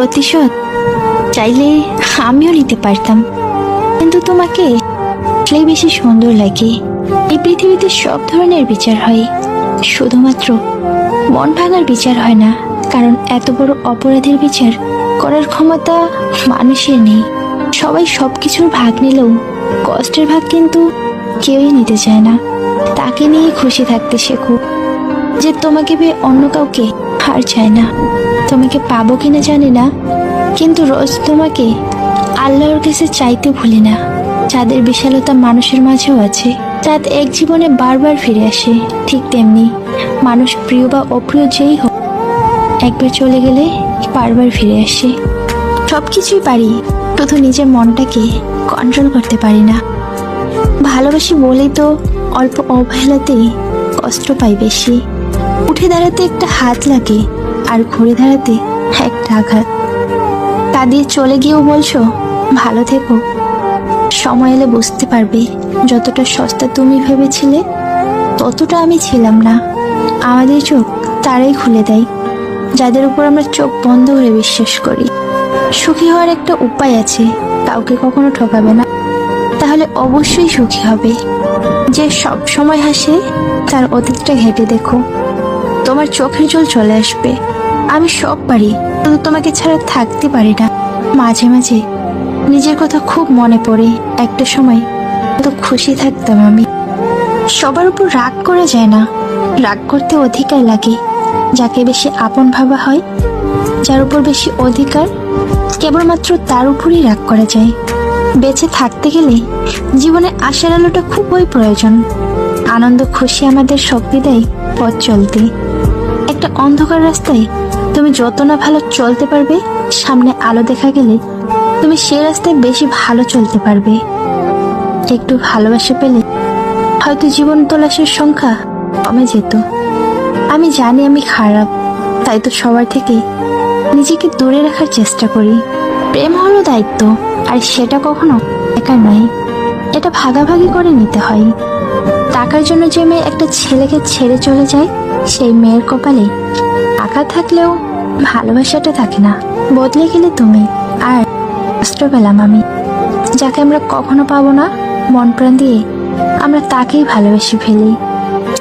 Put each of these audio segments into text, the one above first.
প্রতিশোধ চাইলে আমিও নিতে পারতাম। কিন্তু তোমাকে দেখলেই বেশি সুন্দর লাগে। এই পৃথিবীতে সব ধরনের বিচার হয়। শুধুমাত্র মন ভাঙার বিচার হয় না, কারণ এত বড় অপরাধের বিচার করার ক্ষমতা মানুষের নেই। সবাই সব কিছুর ভাগ নিলেও কষ্টের ভাগ কিন্তু কেউই নিতে চায় না। তাকে নিয়ে খুশি থাকতে শেখো যে তোমাকে পেয়ে অন্য কাউকে হার চায় না। তোমাকে পাবো কিনা জানি না, কিন্তু রোজ তোমাকে আল্লাহর কাছে চাইতে ভুলি না। চাঁদের বিশালতা মানুষের মাঝেও আছে, চাঁদ এক জীবনে বারবার ফিরে আসে, ঠিক তেমনি মানুষ প্রিয় বা অপ্রিয় যেই হোক, একবার চলে গেলে বারবার ফিরে আসে। সব কিছুই পারি, শুধু নিজের মনটাকে কন্ট্রোল করতে পারি না। ভালোবাসি বলেই তো অল্প অবহেলাতেই কষ্ট পাই বেশি। উঠে দাঁড়াতে একটা হাত লাগে আর ঘুরে দাঁড়াতে একটা আঘাত। তা দিয়ে চলে গিয়েও বলছো, ভালো থেকো। সময় এলে বুঝতে পারবে যতটা সস্তা তুমি ভেবেছিলে, ততটা আমি ছিলাম না। আমাদের চোখ তারাই খুলে দেয়, যাদের উপর আমরা চোখ বন্ধ করে বিশ্বাস করি। সুখী হওয়ার একটা উপায় আছে, কাউকে কখনো ঠকাবে না। তাহলে অবশ্যই সুখী হবে। যে সব সময় হাসে, তার অতীতটা ঘেটে দেখো। তোমার চোখের জল চলে আসবে। আমি সব পারি, কিন্তু তোমাকে ছাড়া থাকতে পারি না। মাঝে মাঝে নিজের কথা খুব মনে পড়ে। একটা সময় কত খুশি থাকতাম আমি। সবার উপর রাগ করা যায় না। রাগ করতে অধিকার লাগে। যাকে বেশি আপন ভাবা হয়, যার উপর বেশি অধিকার, কেবলমাত্র তার উপরই রাগ করা যায়। বেঁচে থাকতে গেলে জীবনে আশার আলোটা খুবই প্রয়োজন। আনন্দ, খুশি আমাদের শক্তি দেয় পথ চলতে। একটা অন্ধকার রাস্তায় তুমি যত না ভালো চলতে পারবে, সামনে আলো দেখা গেলে তুমি সে রাস্তায় বেশি ভালো চলতে পারবে। একটু ভালোবাসা পেলে হয়তো জীবন তলাশের সংখ্যা কমে যেত। আমি জানি আমি খারাপ, তাই তো সবার থেকে নিজেকে দূরে রাখার চেষ্টা করি। প্রেম হলো দায়িত্ব, আর সেটা কখনো একা নয়। এটা ভাগাভাগি করে নিতে হয়। টাকার জন্য যে মেয়ে একটা ছেলেকে ছেড়ে চলে যায় সেই মেয়ের কপালে টাকা থাকলেও ভালোবাসাটা থাকে না। বদলে গেলে তুমি আর কষ্ট পেলাম আমি। যাকে আমরা কখনো পাবো না, মন প্রাণ দিয়ে আমরা তাকেই ভালোবেসে ফেলি।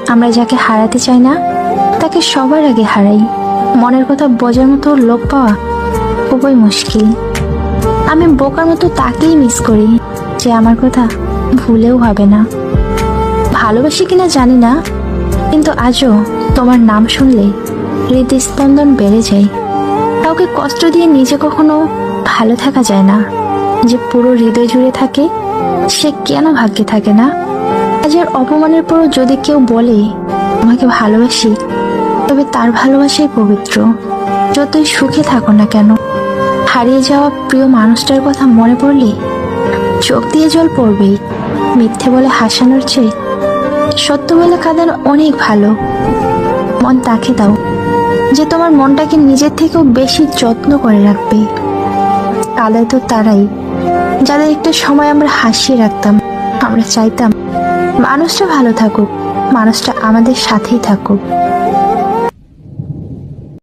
আমরা যাকে হারাতে চাই না, তাকে সবার আগে হারাই। মনের কথা বোঝার মতো লোক পাওয়া খুবই মুশকিল। আমি বোকার মতো তাকেই মিস করি, যে আমার কথা ভুলেও হবে না। ভালোবাসি কিনা জানি না কিন্তু আজও তোমার নাম শুনলে হৃদস্পন্দন বেড়ে যায়। কাউকে কষ্ট দিয়ে নিজে কখনো ভালো থাকা যায় না। যে পুরো হৃদয় জুড়ে থাকে, সে কেন ভাগ্যে থাকে না? আজের অপমানের পরও যদি কেউ বলে আমাকে ভালোবাসি, তবে তার ভালোবাসাই পবিত্র। যতই সুখে থাকো না কেন, হারিয়ে যাওয়া প্রিয় মানুষটার কথা মনে পড়লে চোখ দিয়ে জল পড়বেই। মিথ্যে বলে হাসানোর চেয়ে সত্য বলে কাঁদানো অনেক ভালো। মন তাকে দাও, যে তোমার মনটাকে নিজের থেকেও বেশি যত্ন করে রাখবে। কাদায় তো তারাই, যাদের একটা সময় আমরা হাসিয়ে রাখতাম, আমরা চাইতাম মানুষটা ভালো থাকুক, মানুষটা আমাদের সাথেই থাকুক।